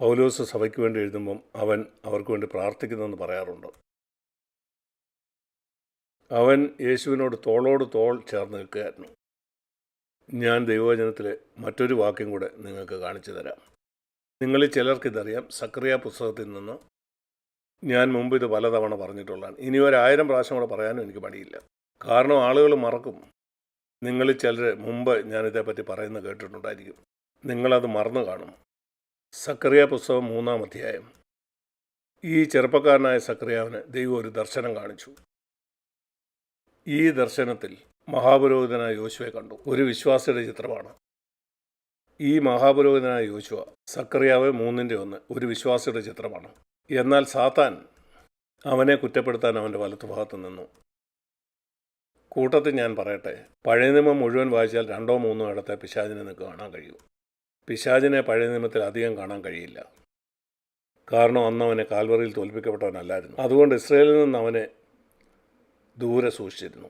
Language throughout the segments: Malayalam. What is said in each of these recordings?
പൗലോസ് സഭയ്ക്ക് വേണ്ടി എഴുതുമ്പം അവൻ അവർക്ക് വേണ്ടി പ്രാർത്ഥിക്കുന്നതെന്ന് പറയാറുണ്ട്. അവൻ യേശുവിനോട് തോളോട് തോൾ ചേർന്ന് നിൽക്കുകയായിരുന്നു. ഞാൻ ദൈവവചനത്തിലെ മറ്റൊരു വാക്യം കൂടെ നിങ്ങൾക്ക് കാണിച്ചു തരാം. നിങ്ങളിൽ ചിലർക്കിതറിയാം സക്രിയ പുസ്തകത്തിൽ നിന്ന് ഞാൻ മുമ്പ് ഇത് പലതവണ പറഞ്ഞിട്ടുള്ളതാണ്. ഇനി ഒരായിരം പ്രാവശ്യം കൂടെ പറയാനും എനിക്ക് മടിയില്ല. കാരണം ആളുകൾ മറക്കും. നിങ്ങളിൽ ചിലർ മുമ്പ് ഞാനിതേപ്പറ്റി പറയുന്നത് കേട്ടിട്ടുണ്ടായിരിക്കും. നിങ്ങളത് മറന്നു കാണും. സക്രിയ പുസ്തകം മൂന്നാം അധ്യായം. ഈ ചെറുപ്പക്കാരനായ സക്രിയാവിന് ദൈവം ഒരു ദർശനം കാണിച്ചു. ഈ ദർശനത്തിൽ മഹാപുരോഹിതനായ യോശുവെ കണ്ടു. ഒരു വിശ്വാസിയുടെ ചിത്രമാണ്. ഈ മഹാപുരോഹിതനായ യോശുവ സക്രിയാവ് മൂന്നിന്റെ ഒന്ന് ഒരു വിശ്വാസിയുടെ ചിത്രമാണ്. എന്നാൽ സാത്താൻ അവനെ കുറ്റപ്പെടുത്താൻ അവന്റെ വലത്തുഭാഗത്ത് നിന്നു. കൂട്ടത്തിൽ ഞാൻ പറയട്ടെ പഴയ നിയമം മുഴുവൻ വായിച്ചാൽ രണ്ടോ മൂന്നോ ഇടത്തെ പിശാചിനെ നിങ്ങൾക്ക് കാണാൻ കഴിയും. പിശാചിനെ പഴയ നിയമത്തിൽ അധികം കാണാൻ കഴിയില്ല. കാരണം അന്ന് അവനെ കാൽവറിയിൽ തോൽപ്പിക്കപ്പെട്ടവനല്ലായിരുന്നു. അതുകൊണ്ട് ഇസ്രയേലിൽ നിന്ന് അവനെ ദൂരെ സൂക്ഷിച്ചിരുന്നു.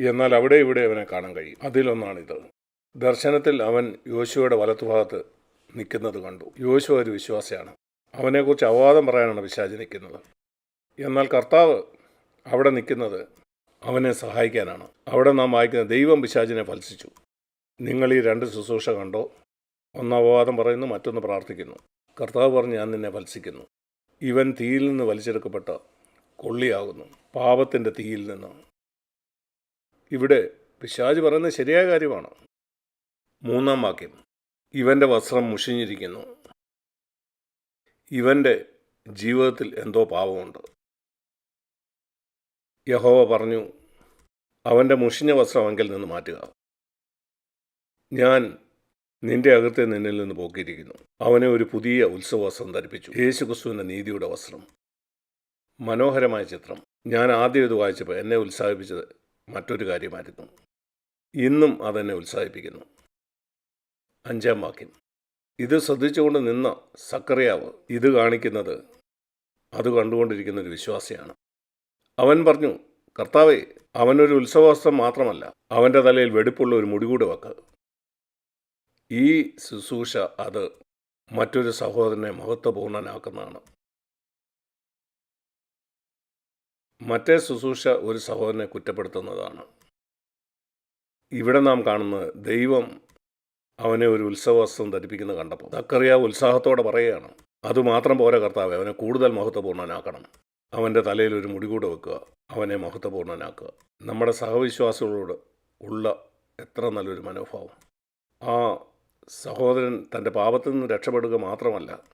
എന്നാൽ അവിടെ ഇവിടെ അവനെ കാണാൻ കഴിയും. അതിലൊന്നാണിത്. ദർശനത്തിൽ അവൻ യോശുവയുടെ വലത്തുഭാഗത്ത് നിൽക്കുന്നത് കണ്ടു. യോശു ഒരു വിശ്വാസിയാണ്. അവനെക്കുറിച്ച് അവവാദം പറയാനാണ് പിശാജ് നിൽക്കുന്നത്. എന്നാൽ കർത്താവ് അവിടെ നിൽക്കുന്നത് അവനെ സഹായിക്കാനാണ്. അവിടെ നാം വായിക്കുന്ന ദൈവം പിശാജിനെ ഫലസിച്ചു നിങ്ങൾ ഈ രണ്ട് ശുശ്രൂഷ കണ്ടോ? ഒന്ന് അപവാദം പറയുന്നു മറ്റൊന്ന് പ്രാർത്ഥിക്കുന്നു. കർത്താവ് പറഞ്ഞ് ഞാൻ നിന്നെ വത്സിക്കുന്നു. ഇവൻ തീയിൽ നിന്ന് വലിച്ചെടുക്കപ്പെട്ട കൊള്ളിയാകുന്നു പാപത്തിന്റെ തീയിൽ നിന്ന്. ഇവിടെ പിശാജ് പറയുന്നത് ശരിയായ കാര്യമാണ്. മൂന്നാം വാക്യം. ഇവന്റെ വസ്ത്രം മുഷിഞ്ഞിരിക്കുന്നു. ഇവന്റെ ജീവിതത്തിൽ എന്തോ പാപമുണ്ട്. യഹോവ പറഞ്ഞു അവന്റെ മുഷിഞ്ഞ വസ്ത്രം എങ്കിൽ നിന്ന് മാറ്റുക. ഞാൻ നിന്റെ അകത്തെ നിന്നിൽ നിന്ന് പോക്കിയിരിക്കുന്നു. അവനെ ഒരു പുതിയ ഉത്സവ വസ്ത്രം ധരിപ്പിച്ചു യേശു ക്രിസ്തുവിന്റെ നീതിയുടെ വസ്ത്രം. മനോഹരമായ ചിത്രം. ഞാൻ ആദ്യം ഇത് വായിച്ചപ്പോൾ എന്നെ ഉത്സാഹിപ്പിച്ചത് മറ്റൊരു കാര്യമായിരുന്നു. ഇന്നും അതെന്നെ ഉത്സാഹിപ്പിക്കുന്നു. അഞ്ചാം വാക്യം. ഇത് ശ്രദ്ധിച്ചുകൊണ്ട് നിന്ന സക്കറിയാവ് ഇത് കാണിക്കുന്നത് അത് കണ്ടുകൊണ്ടിരിക്കുന്ന ഒരു വിശ്വാസിയാണ്. അവൻ പറഞ്ഞു കർത്താവെ അവനൊരു ഉത്സവവസ്ത്രം മാത്രമല്ല അവന്റെ തലയിൽ വെടിപ്പുള്ള ഒരു മുടി കൂടെ വെക്ക്. ഈ ശുശ്രൂഷ അത് മറ്റൊരു സഹോദരനെ മഹത്വപൂർണനാക്കുന്നതാണ്. മറ്റേ ശുശ്രൂഷ ഒരു സഹോദരനെ കുറ്റപ്പെടുത്തുന്നതാണ്. ഇവിടെ നാം കാണുന്നത് ദൈവം അവനെ ഒരു ഉത്സവവസ്ത്രം ധരിപ്പിക്കുന്ന കണ്ടപ്പോൾ തക്കറിയ ഉത്സാഹത്തോടെ പറയുകയാണ് അതുമാത്രം പോരാ കർത്താവ് അവനെ കൂടുതൽ മഹത്വപൂർണനാക്കണം. അവന്റെ തലയിൽ ഒരു മുടികൂടെ വെക്കുക അവനെ മഹത്വപൂർണനാക്കുക. നമ്മുടെ സഹവിശ്വാസികളോട് ഉള്ള എത്ര നല്ലൊരു മനോഭാവം. ആ സഹോദരൻ തന്റെ പാപത്തിൽ നിന്ന് രക്ഷപ്പെടുക മാത്രമല്ല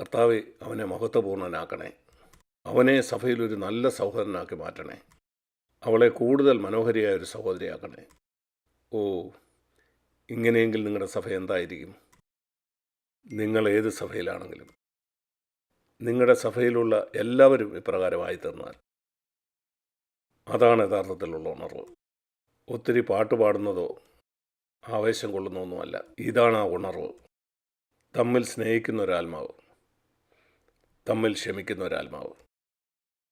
കർത്താവ് അവനെ മഹത്വപൂർണനാക്കണേ അവനെ സഭയിൽ ഒരു നല്ല സഹോദരനാക്കി മാറ്റണേ. അവളെ കൂടുതൽ മനോഹരിയായ ഒരു സഹോദരിയാക്കണേ. ഓ ഇങ്ങനെയെങ്കിൽ നിങ്ങളുടെ സഭ എന്തായിരിക്കും? നിങ്ങൾ ഏത് സഭയിലാണെങ്കിലും. നിങ്ങളുടെ സഭയിലുള്ള എല്ലാവരും ഇപ്രകാരമായി തീർന്നാൽ അതാണ് യഥാർത്ഥത്തിലുള്ള ഉണർവ്. ഒത്തിരി പാട്ട് പാടുന്നതോ ആവേശം കൊള്ളുന്നൊന്നുമല്ല. ഇതാണ് ആ ഉണർവ്. തമ്മിൽ സ്നേഹിക്കുന്ന ഒരാത്മാവ്. തമ്മിൽ ക്ഷമിക്കുന്ന ഒരാത്മാവ്.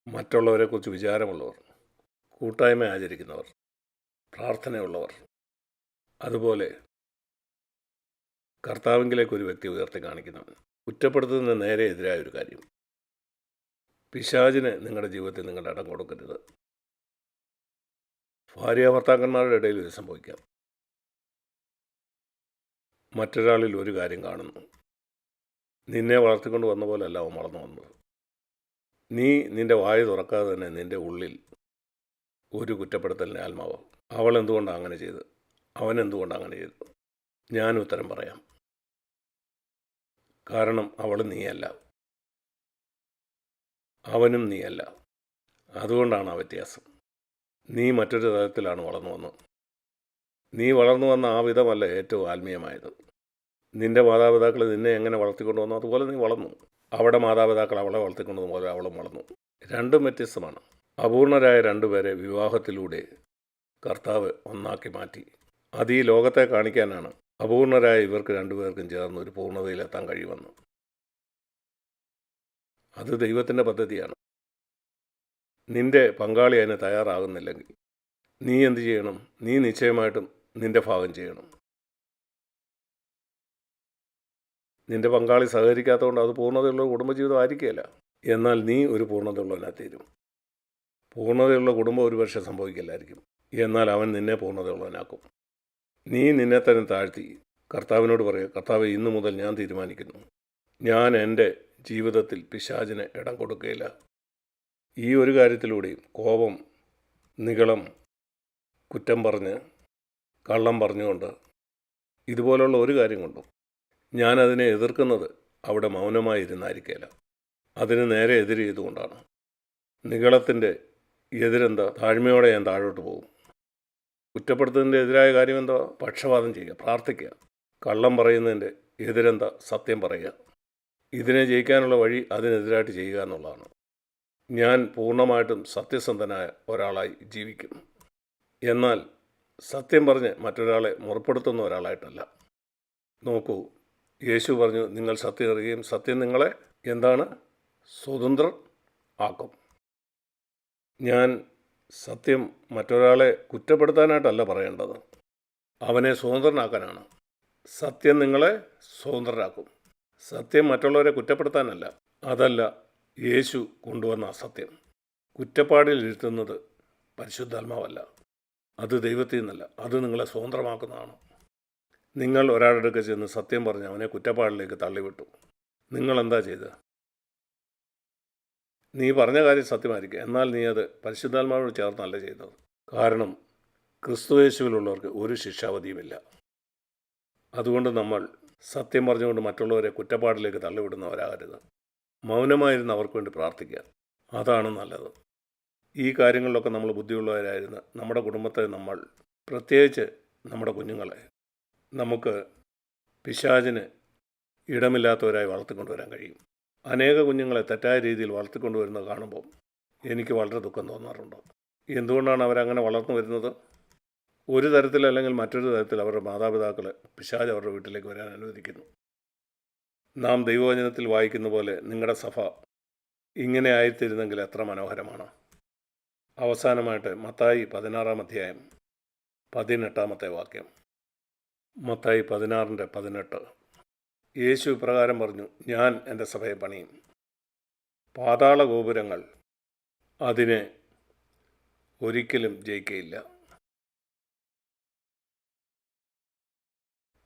മറ്റുള്ളവരെക്കുറിച്ച് വിചാരമുള്ളവർ. കൂട്ടായ്മ ആചരിക്കുന്നവർ. പ്രാർത്ഥനയുള്ളവർ. അതുപോലെ കർത്താവിങ്കിലേക്ക് ഒരു വ്യക്തി ഉയർത്തി കാണിക്കുന്നവൻ കുറ്റപ്പെടുത്തുന്നതിന് നേരെ എതിരായ ഒരു കാര്യം. പിശാചിന് നിങ്ങളുടെ ജീവിതത്തിൽ നിങ്ങളുടെ ഇടം കൊടുക്കരുത്. ഭാര്യ ഭർത്താക്കന്മാരുടെ ഇടയിൽ ഇത് സംഭവിക്കാം. മറ്റൊരാളിൽ ഒരു കാര്യം കാണുന്നു. നിന്നെ വളർത്തിക്കൊണ്ട് വന്ന പോലെയല്ല അവൻ വളർന്നു വന്നത്. നീ നിന്റെ വായ തുറക്കാതെ തന്നെ നിന്റെ ഉള്ളിൽ ഒരു കുറ്റപ്പെടുത്തലിന് ആത്മാവ്. അവൾ എന്തുകൊണ്ടാണ് അങ്ങനെ ചെയ്ത് അവൻ എന്തുകൊണ്ടാണ് അങ്ങനെ ചെയ്തത്? ഞാൻ ഉത്തരം പറയാം. കാരണം അവൾ നീയല്ല. അവനും നീയല്ല. അതുകൊണ്ടാണ് ആ വ്യത്യാസം. നീ മറ്റൊരു തരത്തിലാണ് വളർന്നു വന്നത്. നീ വളർന്നു വന്ന ആ വിധമല്ല ഏറ്റവും ആത്മീയമായത്. നിന്റെ മാതാപിതാക്കൾ നിന്നെ എങ്ങനെ വളർത്തിക്കൊണ്ടു വന്നു അതുപോലെ നീ വളർന്നു. അവിടെ മാതാപിതാക്കൾ അവളെ വളർത്തിക്കൊണ്ടു പോലെ അവളും വളർന്നു. രണ്ടും വ്യത്യസ്തമാണ്. അപൂർണരായ രണ്ടുപേരെ വിവാഹത്തിലൂടെ കർത്താവ് ഒന്നാക്കി മാറ്റി. അത് ഈ ലോകത്തെ കാണിക്കാനാണ് അപൂർണരായ ഇവർക്ക് രണ്ടുപേർക്കും ചേർന്ന് ഒരു പൂർണതയിലെത്താൻ കഴിയുമെന്ന്. അത് ദൈവത്തിന്റെ പദ്ധതിയാണ്. നിന്റെ പങ്കാളി അതിന് തയ്യാറാകുന്നില്ലെങ്കിൽ നീ എന്ത് ചെയ്യണം? നീ നിശ്ചയമായിട്ടും നിന്റെ ഭാഗം ചെയ്യണം. നിന്റെ പങ്കാളി സഹകരിക്കാത്തതുകൊണ്ട് അത് പൂർണതയുള്ള കുടുംബജീവിതം ആയിരിക്കില്ല എന്നാൽ നീ ഒരു പൂർണതയുള്ളവനായി തീരും. പൂർണതയുള്ള കുടുംബം ഒരുപക്ഷെ സംഭവിക്കില്ലായിരിക്കും എന്നാൽ അവൻ നിന്നെ പൂർണതയുള്ളവനാക്കും. നീ നിന്നെ തന്നെ താഴ്ത്തി. കർത്താവിനോട് പറയുക കർത്താവ് ഇന്നു മുതൽ ഞാൻ തീരുമാനിക്കുന്നു. ഞാൻ എന്റെ ജീവിതത്തിൽ പിശാചിന് ഇടം കൊടുക്കുകയില്ല ഈ ഒരു കാര്യത്തിലൂടെയും കോപം നികളം കുറ്റം പറഞ്ഞ് കള്ളം പറഞ്ഞുകൊണ്ട് ഇതുപോലുള്ള ഒരു കാര്യം കൊണ്ടും ഞാനതിനെ എതിർക്കുന്നത് അവിടെ മൗനമായി ഇരുന്നായിരിക്കില്ല അതിന് നേരെ എതിര് ചെയ്തുകൊണ്ടാണ്. നികളത്തിന്റെ എതിരെന്താ? താഴ്മയോടെ ഞാൻ താഴോട്ട് പോകും. കുറ്റപ്പെടുത്തുന്നതിന്റെ എതിരായ കാര്യം എന്താ പക്ഷപാതം ചെയ്യുക പ്രാർത്ഥിക്കുക. കള്ളം പറയുന്നതിന്റെ എതിരെന്താ? സത്യം പറയുക. ഇതിനെ ജയിക്കാനുള്ള വഴി അതിനെതിരായിട്ട് ചെയ്യുക എന്നുള്ളതാണ്. ഞാൻ പൂർണമായിട്ടും സത്യസന്ധനായ ഒരാളായി ജീവിക്കും. എന്നാൽ സത്യം പറഞ്ഞ് മറ്റൊരാളെ മുറപ്പെടുത്തുന്ന ഒരാളായിട്ടല്ല. നോക്കൂ യേശു പറഞ്ഞു നിങ്ങൾ സത്യം അറിയുകയും സത്യം നിങ്ങളെ എന്താണ്? സ്വതന്ത്രർ ആക്കും. ഞാൻ സത്യം മറ്റൊരാളെ കുറ്റപ്പെടുത്താനായിട്ടല്ല പറയേണ്ടത്. അവനെ സ്വതന്ത്രനാക്കാനാണ്. സത്യം നിങ്ങളെ സ്വതന്ത്രരാക്കും. സത്യം മറ്റുള്ളവരെ കുറ്റപ്പെടുത്താനല്ല. അതല്ല യേശു കൊണ്ടുവന്ന അസത്യം. കുറ്റപ്പാടിൽ ഇരുത്തുന്നത് പരിശുദ്ധാത്മാവല്ല. അത് ദൈവത്തിൽ നിന്നല്ല. അത് നിങ്ങളെ സ്വതന്ത്രമാക്കുന്നതാണ്. നിങ്ങൾ ഒരാളുടെ അടുക്ക ചെന്ന് സത്യം പറഞ്ഞ് അവനെ കുറ്റപ്പാടിലേക്ക് തള്ളിവിട്ടു. നിങ്ങൾ എന്താ ചെയ്തത് നീ പറഞ്ഞ കാര്യം സത്യമായിരിക്കും. എന്നാൽ നീ അത് പരിശുദ്ധാത്മാവോട് ചേർന്നല്ല ചെയ്തത്. കാരണം ക്രിസ്തുവേശുവിലുള്ളവർക്ക് ഒരു ശിക്ഷാവധിയുമില്ല. അതുകൊണ്ട് നമ്മൾ സത്യം പറഞ്ഞുകൊണ്ട് മറ്റുള്ളവരെ കുറ്റപ്പാടിലേക്ക് തള്ളിവിടുന്നവരാകരുത്. മൗനമായിരുന്നു അവർക്ക് വേണ്ടി പ്രാർത്ഥിക്കുക. അതാണ് നല്ലത്. ഈ കാര്യങ്ങളിലൊക്കെ നമ്മൾ ബുദ്ധിയുള്ളവരായിരുന്നു. നമ്മുടെ കുടുംബത്തെ നമ്മൾ പ്രത്യേകിച്ച് നമ്മുടെ കുഞ്ഞുങ്ങളെ നമുക്ക് പിശാചിന് ഇടമില്ലാത്തവരായി വളർത്തിക്കൊണ്ടുവരാൻ കഴിയും. അനേക കുഞ്ഞുങ്ങളെ തെറ്റായ രീതിയിൽ വളർത്തിക്കൊണ്ടുവരുന്നത് കാണുമ്പോൾ എനിക്ക് വളരെ ദുഃഖം തോന്നാറുണ്ട്. എന്തുകൊണ്ടാണ് അവരങ്ങനെ വളർന്നു വരുന്നത്? ഒരു തരത്തിൽ അല്ലെങ്കിൽ മറ്റൊരു തരത്തിൽ അവരുടെ മാതാപിതാക്കൾ പിശാജ് അവരുടെ വീട്ടിലേക്ക് വരാൻ അനുവദിക്കുന്നു. നാം ദൈവവചനത്തിൽ വായിക്കുന്ന പോലെ നിങ്ങളുടെ സഭ ഇങ്ങനെ ആയിത്തീരുന്നെങ്കിൽ എത്ര മനോഹരമാണ്. അവസാനമായിട്ട് മത്തായി പതിനാറാം അധ്യായം പതിനെട്ടാമത്തെ വാക്യം. മത്തായി പതിനാറിന്റെ പതിനെട്ട്. യേശു ഇപ്രകാരം പറഞ്ഞു ഞാൻ എന്റെ സഭയെ പണിയും. പാതാള ഗോപുരങ്ങൾ അതിനെ ഒരിക്കലും ജയിക്കയില്ല.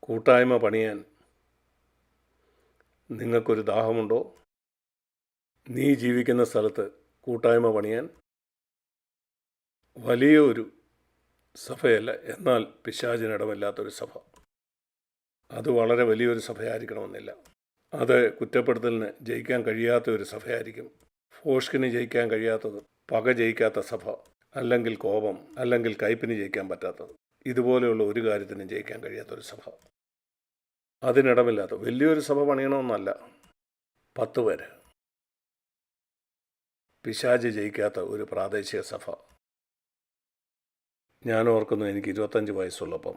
കൂട്ടായ്മ പണിയാൻ നിങ്ങൾക്കൊരു ദാഹമുണ്ടോ? നീ ജീവിക്കുന്ന സ്ഥലത്ത് കൂട്ടായ്മ പണിയാൻ വലിയ ഒരു സഭയല്ല എന്നാൽ പിശാചിനിടമില്ലാത്തൊരു സഭ. അത് വളരെ വലിയൊരു സഭയായിരിക്കണമെന്നില്ല. അത് കുറ്റപ്പെടുത്തലിന് ജയിക്കാൻ കഴിയാത്ത ഒരു സഭയായിരിക്കും. ഫോഷ്കിന് ജയിക്കാൻ കഴിയാത്തത് പക ജയിക്കാത്ത സഭ അല്ലെങ്കിൽ കോപം അല്ലെങ്കിൽ കയ്പിന് ജയിക്കാൻ പറ്റാത്തത്. ഇതുപോലെയുള്ള ഒരു കാര്യത്തിനും ജയിക്കാൻ കഴിയാത്തൊരു സഭ. അതിനിടമില്ലാത്ത വലിയൊരു സഭ പണിയണമെന്നല്ല. പത്ത് പേര്. പിശാജ് ജയിക്കാത്ത ഒരു പ്രാദേശിക സഭ. ഞാൻ ഓർക്കുന്നു എനിക്ക് ഇരുപത്തഞ്ച് വയസ്സുള്ളപ്പം.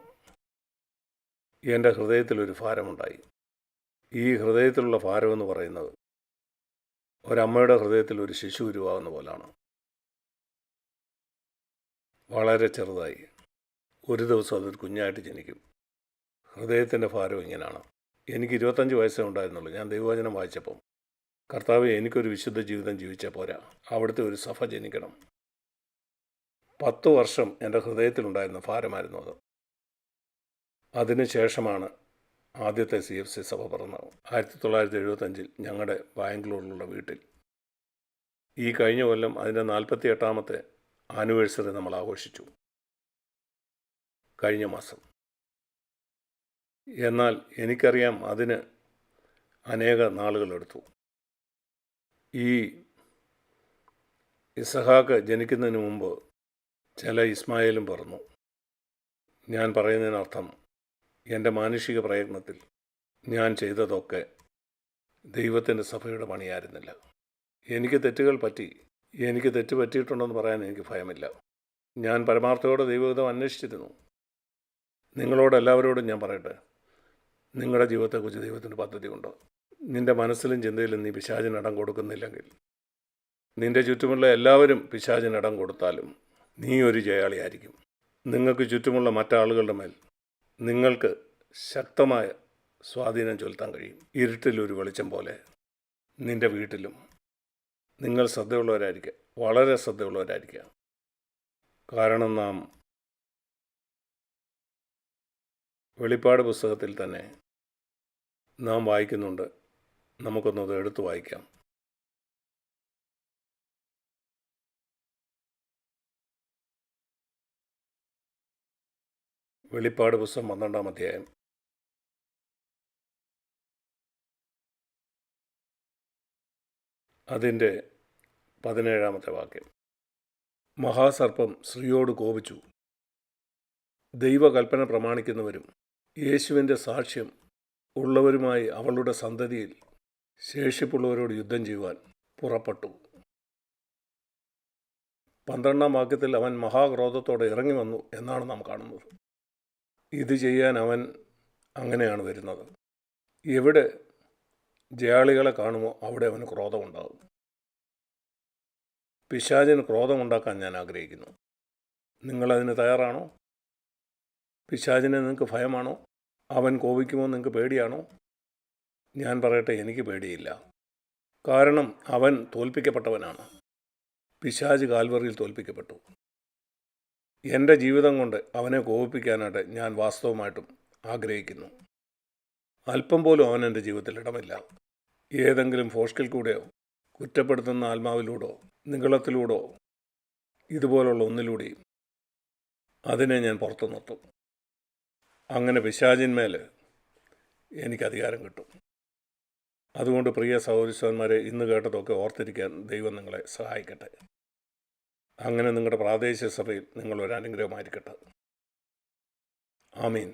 എന്റെ ഹൃദയത്തിലൊരു ഭാരമുണ്ടായി. ഈ ഹൃദയത്തിലുള്ള ഭാരമെന്ന് പറയുന്നത് ഒരമ്മയുടെ ഹൃദയത്തിൽ ഒരു ശിശു ഉരുവാകുന്ന പോലാണ്. വളരെ ചെറുതായി. ഒരു ദിവസം അതൊരു കുഞ്ഞായിട്ട് ജനിക്കും. ഹൃദയത്തിന്റെ ഭാരം ഇങ്ങനെയാണ് എനിക്ക് ഇരുപത്തഞ്ച് വയസ്സേ ഉണ്ടായിരുന്നുള്ളൂ. ഞാൻ ദൈവവചനം വായിച്ചപ്പം കർത്താവ് എനിക്കൊരു വിശുദ്ധ ജീവിതം ജീവിച്ചാൽ പോരാ. അവിടുത്തെ ഒരു സഭ ജനിക്കണം. പത്ത് വർഷം എന്റെ ഹൃദയത്തിലുണ്ടായിരുന്ന ഭാരമായിരുന്നു അത്. അതിനുശേഷമാണ് ആദ്യത്തെ സി എഫ് സി സഭ പിറന്നത്. ആയിരത്തി തൊള്ളായിരത്തി എഴുപത്തഞ്ചിൽ ഞങ്ങളുടെ ബാംഗ്ലൂരിലുള്ള വീട്ടിൽ. ഈ കഴിഞ്ഞ കൊല്ലം അതിന്റെ നാൽപ്പത്തി എട്ടാമത്തെ ആനിവേഴ്സറി നമ്മൾ ആഘോഷിച്ചു. കഴിഞ്ഞ മാസം. എന്നാൽ എനിക്കറിയാം അതിന് അനേക നാളുകളെടുത്തു ഈ ഇസഹാക്ക് ജനിക്കുന്നതിന് മുമ്പ് ചില ഇസ്മായിലും പറഞ്ഞു ഞാൻ പറയുന്നതിനർത്ഥം എന്റെ മാനുഷിക പ്രയത്നത്തിൽ ഞാൻ ചെയ്തതൊക്കെ ദൈവത്തിന്റെ സഭയുടെ പണിയായിരുന്നില്ല. എനിക്ക് തെറ്റുകൾ പറ്റി എനിക്ക് തെറ്റ് പറ്റിയിട്ടുണ്ടെന്ന് പറയാൻ എനിക്ക് ഭയമില്ല. ഞാൻ പരമാർത്ഥയോടെ ദൈവഹിതം അന്വേഷിച്ചിരുന്നു. നിങ്ങളോട് എല്ലാവരോടും ഞാൻ പറയട്ടെ നിങ്ങളുടെ ജീവിതത്തെക്കുറിച്ച് ദൈവത്തിന്റെ പദ്ധതിയുണ്ടോ. നിന്റെ മനസ്സിലും ചിന്തയിലും നീ പിശാചിന് ഇടം കൊടുക്കുന്നില്ലെങ്കിൽ നിന്റെ ചുറ്റുമുള്ള എല്ലാവരും പിശാചിന് ഇടം കൊടുത്താലും നീ ഒരു ജയാളിയായിരിക്കും. നിങ്ങൾക്ക് ചുറ്റുമുള്ള മറ്റാളുകളുടെ മേൽ നിങ്ങൾക്ക് ശക്തമായ സ്വാധീനം ചെലുത്താൻ കഴിയും. ഇരുട്ടിലൊരു വെളിച്ചം പോലെ നിന്റെ വീട്ടിലും. നിങ്ങൾ ശ്രദ്ധയുള്ളവരായിരിക്കുക വളരെ ശ്രദ്ധയുള്ളവരായിരിക്കുക കാരണം നാം വെളിപ്പാട് പുസ്തകത്തിൽ തന്നെ നാം വായിക്കുന്നുണ്ട്. നമുക്കൊന്നത് എടുത്തു വായിക്കാം. വെളിപ്പാട് പുസ്തകം പന്ത്രണ്ടാം അധ്യായം. അതിന്റെ പതിനേഴാമത്തെ വാക്യം. മഹാസർപ്പം സ്ത്രീയോട് കോപിച്ചു. ദൈവകൽപ്പന പ്രമാണിക്കുന്നവരും യേശുവിന്റെ സാക്ഷ്യം ഉള്ളവരുമായി അവളുടെ സന്തതിയിൽ ശേഷിപ്പുള്ളവരോട് യുദ്ധം ചെയ്യുവാൻ പുറപ്പെട്ടു. പന്ത്രണ്ടാം വാക്യത്തിൽ അവൻ മഹാക്രോധത്തോടെ ഇറങ്ങി വന്നു എന്നാണ് നാം കാണുന്നത്. ഇത് ചെയ്യാൻ അവൻ അങ്ങനെയാണ് വരുന്നത്. എവിടെ ജയാളികളെ കാണുമോ അവിടെ അവന് ക്രോധമുണ്ടാകും. പിശാചിന് ക്രോധമുണ്ടാക്കാൻ ഞാൻ ആഗ്രഹിക്കുന്നു. നിങ്ങളതിന് തയ്യാറാണോ? പിശാചിനെ നിങ്ങൾക്ക് ഭയമാണോ? അവൻ കോപിക്കുമോ? നിങ്ങൾക്ക് പേടിയാണോ? ഞാൻ പറയട്ടെ എനിക്ക് പേടിയില്ല. കാരണം അവൻ തോൽപ്പിക്കപ്പെട്ടവനാണ്. പിശാജ് കാൽവറിയിൽ തോൽപ്പിക്കപ്പെട്ടു. എന്റെ ജീവിതം കൊണ്ട് അവനെ കോപിപ്പിക്കാനായിട്ട് ഞാൻ വാസ്തവമായിട്ടും ആഗ്രഹിക്കുന്നു. അല്പം പോലും അവൻ എന്റെ ജീവിതത്തിൽ ഇടമില്ല. ഏതെങ്കിലും ഫോഷ്കിൽ കൂടെയോ കുറ്റപ്പെടുത്തുന്ന ആത്മാവിലൂടോ നികളത്തിലൂടോ ഇതുപോലുള്ള ഒന്നിലൂടെയും അതിനെ ഞാൻ പുറത്തു നിർത്തും. അങ്ങനെ പിശാചിന്മേൽ എനിക്ക് അധികാരം കിട്ടും. അതുകൊണ്ട് പ്രിയ സഹോദരിസ്വന്മാരെ ഇന്ന് കേട്ടതൊക്കെ ഓർത്തിരിക്കാൻ ദൈവം നിങ്ങളെ സഹായിക്കട്ടെ. അങ്ങനെ നിങ്ങളുടെ പ്രാദേശിക സഭയിൽ നിങ്ങളൊരു അനുഗ്രഹമായിരിക്കട്ടെ. ആമീൻ.